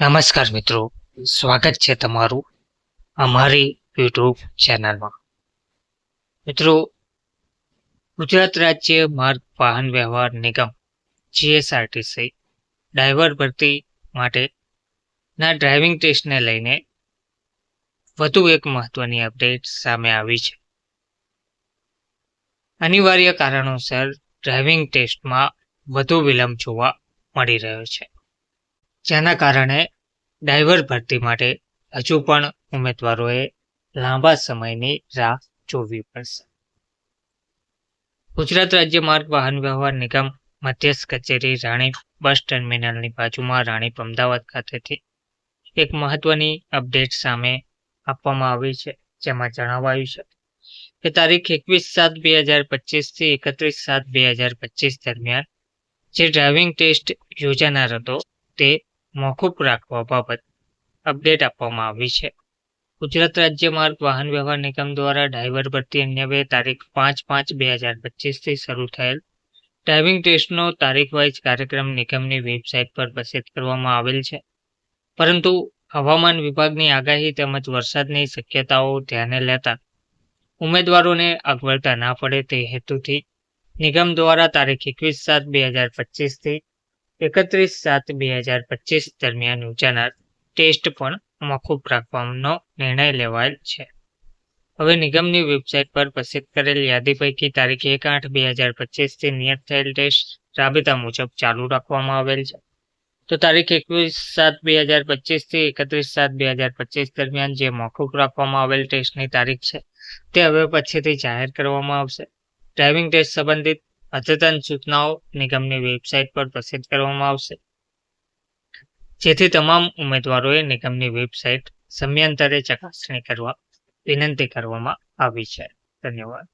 નમસ્કાર મિત્રો. સ્વાગત છે તમારું અમારી યુટ્યુબ ચેનલમાં મિત્રો, ગુજરાત રાજ્ય માર્ગ વાહન વ્યવહાર નિગમ જીએસઆરટીસી ડ્રાઈવર ભરતી માટેના ડ્રાઇવિંગ ટેસ્ટને લઈને વધુ એક મહત્વની અપડેટ સામે આવી છે. અનિવાર્ય કારણોસર ડ્રાઇવિંગ ટેસ્ટમાં વધુ વિલંબ જોવા મળી રહ્યો છે. જેના કારણે ડ્રાઈવર ભરતી માટે હજુ પણ ઉમેદવારોએ લાંબા સમયની રાહ જોવી પડશે. ગુજરાત રાજ્ય માર્ગ વાહન વ્યવહાર નિગમ મધ્યસ્થ કચેરી રાણી બસ ટર્મિનલની બાજુમાં રાણીપ અમદાવાદ ખાતેથી એક મહત્વની અપડેટ સામે આપવામાં આવી છે, જેમાં જણાવાયું છે કે તારીખ એકવીસ સાત બે હજાર પચીસથી એકત્રીસ સાત બે હજાર પચીસ દરમિયાન જે ડ્રાઇવિંગ ટેસ્ટ યોજાનાર હતો તે મોકૂફ રાખવા બાબત અપડેટ આપવામાં આવી છે. ગુજરાત રાજ્ય માર્ગ વાહન વ્યવહાર નિગમ દ્વારા ડ્રાઈવર ભરતી અન્ય બે તારીખ પાંચ પાંચ બે હજાર પચીસથી શરૂ થયેલ ડ્રાઇવિંગ ટેસ્ટનો તારીખ વાઇઝ કાર્યક્રમ નિગમની વેબસાઇટ પર પ્રસિદ્ધ કરવામાં આવેલ છે. પરંતુ હવામાન વિભાગની આગાહી તેમજ વરસાદની શક્યતાઓ ધ્યાને લેતા ઉમેદવારોને અગવડતા ના પડે તે હેતુથી નિગમ દ્વારા તારીખ એકવીસ સાત બે હજાર પચીસથી એકત્રીસ સાત બે હજાર પચીસ દરમિયાન યોજાનાર ટેસ્ટ પણ મોકૂફ રાખવાનો નિર્ણય લેવાયેલ છે. હવે નિગમની વેબસાઇટ પર પ્રસિદ્ધ કરેલ યાદી પૈકી તારીખ એક આઠ બે હજાર પચીસથી નિયત થયેલ ટેસ્ટ રાબેતા મુજબ ચાલુ રાખવામાં આવેલ છે. તો તારીખ એકવીસ સાત બે હજાર પચીસથી એકત્રીસ સાત બે હજાર પચીસ દરમિયાન જે મોકૂફ રાખવામાં આવેલ ટેસ્ટની તારીખ છે, તે હવે પછીથી જાહેર કરવામાં આવશે. ડ્રાઇવિંગ ટેસ્ટ સંબંધિત અદ્યતન સૂચનાઓ નિગમની વેબસાઇટ પર પ્રસિદ્ધ કરવામાં આવશે. જેથી તમામ ઉમેદવારોએ નિગમની વેબસાઇટ સમયાંતરે ચકાસણી કરવા વિનંતી કરવામાં આવી છે. ધન્યવાદ.